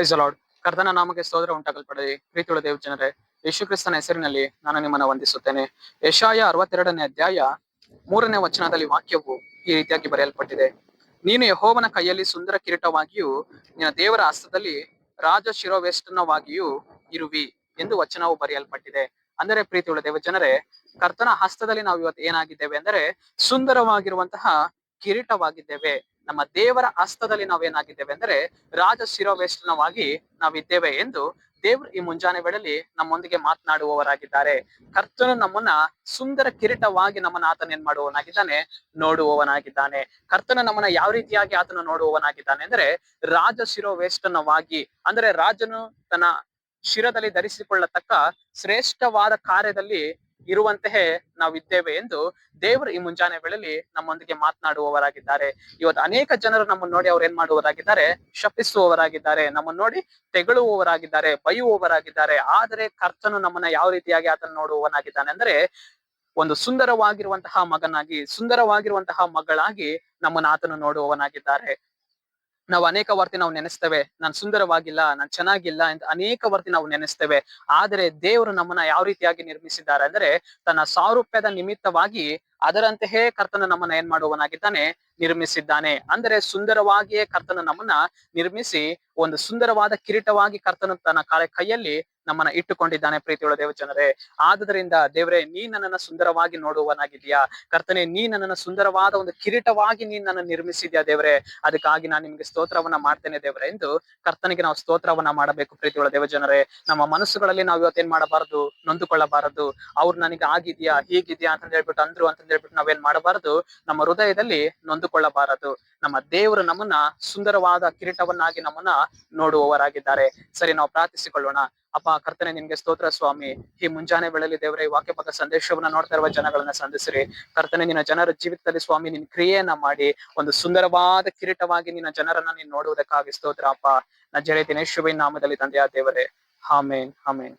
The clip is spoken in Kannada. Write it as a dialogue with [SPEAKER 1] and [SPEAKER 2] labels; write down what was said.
[SPEAKER 1] ಪ್ರೈಸ್ ಲಾರ್ಡ್ ಕರ್ತನ ನಾಮಕ್ಕೆ ಸ್ತೋತ್ರ ಉಂಟಾಗಲ್ಪಡಲಿ. ಪ್ರೀತಿಯುಳ್ಳ ದೇವ ಜನರೇ, ಯೇಸು ಕ್ರಿಸ್ತನ ಹೆಸರಿನಲ್ಲಿ ನಾನು ನಿಮ್ಮನ್ನ ವಂದಿಸುತ್ತೇನೆ. ಯಶಾಯ ಅರವತ್ತೆರಡನೇ ಅಧ್ಯಾಯ ಮೂರನೇ ವಚನದಲ್ಲಿ ವಾಕ್ಯವು ಈ ರೀತಿಯಾಗಿ ಬರೆಯಲ್ಪಟ್ಟಿದೆ. ನೀನು ಯಹೋವನ ಕೈಯಲ್ಲಿ ಸುಂದರ ಕಿರೀಟವಾಗಿಯೂ ನಿನ್ನ ದೇವರ ಹಸ್ತದಲ್ಲಿ ರಾಜ ಶಿರೋವೇಷ್ಟನವಾಗಿಯೂ ಇರುವಿ ಎಂದು ವಚನವು ಬರೆಯಲ್ಪಟ್ಟಿದೆ. ಅಂದರೆ ಪ್ರೀತಿಯುಳ್ಳ ದೇವ ಜನರೇ, ಕರ್ತನ ಹಸ್ತದಲ್ಲಿ ನಾವು ಇವತ್ತು ಏನಾಗಿದ್ದೇವೆ ಅಂದರೆ ಸುಂದರವಾಗಿರುವಂತಹ ಕಿರೀಟವಾಗಿದ್ದೇವೆ. ನಮ್ಮ ದೇವರ ಹಸ್ತದಲ್ಲಿ ನಾವೇನಾಗಿದ್ದೇವೆ ಅಂದರೆ ರಾಜ ಶಿರೋವೇಷ್ಟನವಾಗಿ ನಾವಿದ್ದೇವೆ ಎಂದು ದೇವರು ಈ ಮುಂಜಾನೆ ವೇಳೆಯಲ್ಲಿ ನಮ್ಮೊಂದಿಗೆ ಮಾತನಾಡುವವರಾಗಿದ್ದಾರೆ. ಕರ್ತನು ನಮ್ಮನ್ನ ಸುಂದರ ಕಿರೀಟವಾಗಿ ನಮ್ಮನ್ನ ಆತನ ಏನ್ ಮಾಡುವವನಾಗಿದ್ದಾನೆ? ನೋಡುವವನಾಗಿದ್ದಾನೆ. ಕರ್ತನು ನಮ್ಮನ್ನ ಯಾವ ರೀತಿಯಾಗಿ ಆತನ ನೋಡುವವನಾಗಿದ್ದಾನೆ ಅಂದ್ರೆ ರಾಜ ಶಿರೋವೇಷ್ಟನವಾಗಿ ಅಂದ್ರೆ ರಾಜನು ತನ್ನ ಶಿರದಲ್ಲಿ ಧರಿಸಿಕೊಳ್ಳತಕ್ಕ ಶ್ರೇಷ್ಠವಾದ ಕಾರ್ಯದಲ್ಲಿ ಇರುವಂತೆಯೇ ನಾವಿದ್ದೇವೆ ಎಂದು ದೇವರು ಈ ಮುಂಜಾನೆ ವೇಳೆಯಲ್ಲಿ ನಮ್ಮೊಂದಿಗೆ ಮಾತನಾಡುವವರಾಗಿದ್ದಾರೆ. ಇವತ್ತು ಅನೇಕ ಜನರು ನಮ್ಮನ್ನು ನೋಡಿ ಅವ್ರು ಏನ್ ಮಾಡುವವರಾಗಿದ್ದಾರೆ? ಶಪಿಸುವವರಾಗಿದ್ದಾರೆ. ನಮ್ಮನ್ನು ನೋಡಿ ತೆಗಳುವವರಾಗಿದ್ದಾರೆ, ಬೈಯುವವರಾಗಿದ್ದಾರೆ. ಆದರೆ ಕರ್ತನು ನಮ್ಮನ್ನ ಯಾವ ರೀತಿಯಾಗಿ ಅದನ್ನು ನೋಡುವವನಾಗಿದ್ದಾನೆ ಅಂದ್ರೆ, ಒಂದು ಸುಂದರವಾಗಿರುವಂತಹ ಮಗನಾಗಿ, ಸುಂದರವಾಗಿರುವಂತಹ ಮಗಳಾಗಿ ನಮ್ಮನ್ನ ಆತನು ನೋಡುವವನಾಗಿದ್ದಾರೆ. ನಾವು ಅನೇಕ ವರ್ತಿ ನಾವು ನೆನೆಸ್ತೇವೆ. ನಾನು ಸುಂದರವಾಗಿಲ್ಲ, ನಾನು ಚೆನ್ನಾಗಿಲ್ಲ ಅಂತ ಅನೇಕ ವರ್ತಿ ನಾವು ನೆನೆಸ್ತೇವೆ. ಆದರೆ ದೇವರು ನಮ್ಮನ್ನ ಯಾವ ರೀತಿಯಾಗಿ ನಿರ್ಮಿಸಿದ್ದಾರೆ ಅಂದ್ರೆ, ತನ್ನ ಸಾರೂಪ್ಯದ ನಿಮಿತ್ತವಾಗಿ ಅದರಂತೆಯೇ ಕರ್ತನ ನಮ್ಮನ್ನ ಏನ್ ಮಾಡುವವನಾಗಿದ್ದಾನೆ? ನಿರ್ಮಿಸಿದ್ದಾನೆ. ಅಂದರೆ ಸುಂದರವಾಗಿಯೇ ಕರ್ತನ ನಮ್ಮನ್ನ ನಿರ್ಮಿಸಿ, ಒಂದು ಸುಂದರವಾದ ಕಿರೀಟವಾಗಿ ಕರ್ತನ ತನ್ನ ಕಾಲ ಕೈಯಲ್ಲಿ ನಮ್ಮನ್ನ ಇಟ್ಟುಕೊಂಡಿದ್ದಾನೆ ಪ್ರೀತಿಯೊಳ ದೇವಜನರೇ. ಆದುದರಿಂದ ದೇವರೇ, ನೀ ನನ್ನನ್ನ ಸುಂದರವಾಗಿ ನೋಡುವನಾಗಿದ್ಯಾ ಕರ್ತನೆ, ನೀ ನನ್ನನ್ನ ಸುಂದರವಾದ ಒಂದು ಕಿರೀಟವಾಗಿ ನೀನ್ ನನ್ನ ನಿರ್ಮಿಸಿದ್ಯಾ ದೇವರೇ? ಅದಕ್ಕಾಗಿ ನಾನು ನಿಮ್ಗೆ ಸ್ತೋತ್ರವನ್ನ ಮಾಡ್ತೇನೆ ದೇವರೇ ಎಂದು ಕರ್ತನಿಗೆ ನಾವು ಸ್ತೋತ್ರವನ್ನ ಮಾಡಬೇಕು ಪ್ರೀತಿಯೊಳ ದೇವಜನರೇ. ನಮ್ಮ ಮನಸ್ಸುಗಳಲ್ಲಿ ನಾವು ಇವತ್ತೇನ್ ಮಾಡಬಾರದು? ನೊಂದುಕೊಳ್ಳಬಾರದು. ಅವ್ರು ನನಗೆ ಆಗಿದ್ಯಾ? ಹೀಗಿದ್ಯಾ? ಅಂತ ಹೇಳ್ಬಿಟ್ಟು ಅಂದ್ರು ಅಂತ ಹೇಳ್ಬಿಟ್ಟು ನಾವೇನ್ ಮಾಡಬಾರದು? ನಮ್ಮ ಹೃದಯದಲ್ಲಿ ನೊಂದುಕೊಳ್ಳಬಾರದು ನಮ್ಮ ದೇವರು ನಮ್ಮನ್ನ ಸುಂದರವಾದ ಕಿರೀಟವನ್ನಾಗಿ ನಮ್ಮನ್ನ ನೋಡುವವರಾಗಿದ್ದಾರೆ. ಸರಿ, ನಾವು ಪ್ರಾರ್ಥಿಸಿಕೊಳ್ಳೋಣ. ಅಪ್ಪ, ಕರ್ತನೆ ನಿನ್ಗೆ ಸ್ತೋತ್ರ ಸ್ವಾಮಿ. ಈ ಮುಂಜಾನೆ ವೇಳೆಯಲ್ಲಿ ದೇವರ, ಈ ವಾಕ್ಯ ಬಗ್ಗೆ ಸಂದೇಶವನ್ನ ನೋಡ್ತಾ ಇರುವ ಜನಗಳನ್ನ ಸಂಧಿಸ್ರಿ. ಕರ್ತನೆ, ನಿನ್ನ ಜನರ ಜೀವಿತದಲ್ಲಿ ಸ್ವಾಮಿ ನಿನ್ ಕ್ರಿಯೆಯನ್ನ ಮಾಡಿ, ಒಂದು ಸುಂದರವಾದ ಕಿರೀಟವಾಗಿ ನಿನ್ನ ಜನರನ್ನ ನೀನ್ ನೋಡುವುದಕ್ಕಾಗಿ ಸ್ತೋತ್ರ, ಅಪ್ಪ. ನಜರೇತಿನ ಶುಭ ನಾಮದಲ್ಲಿ ತಂದೆಯ ದೇವರೇ. ಹಾಮೇನ್ ಹಾಮೇನ್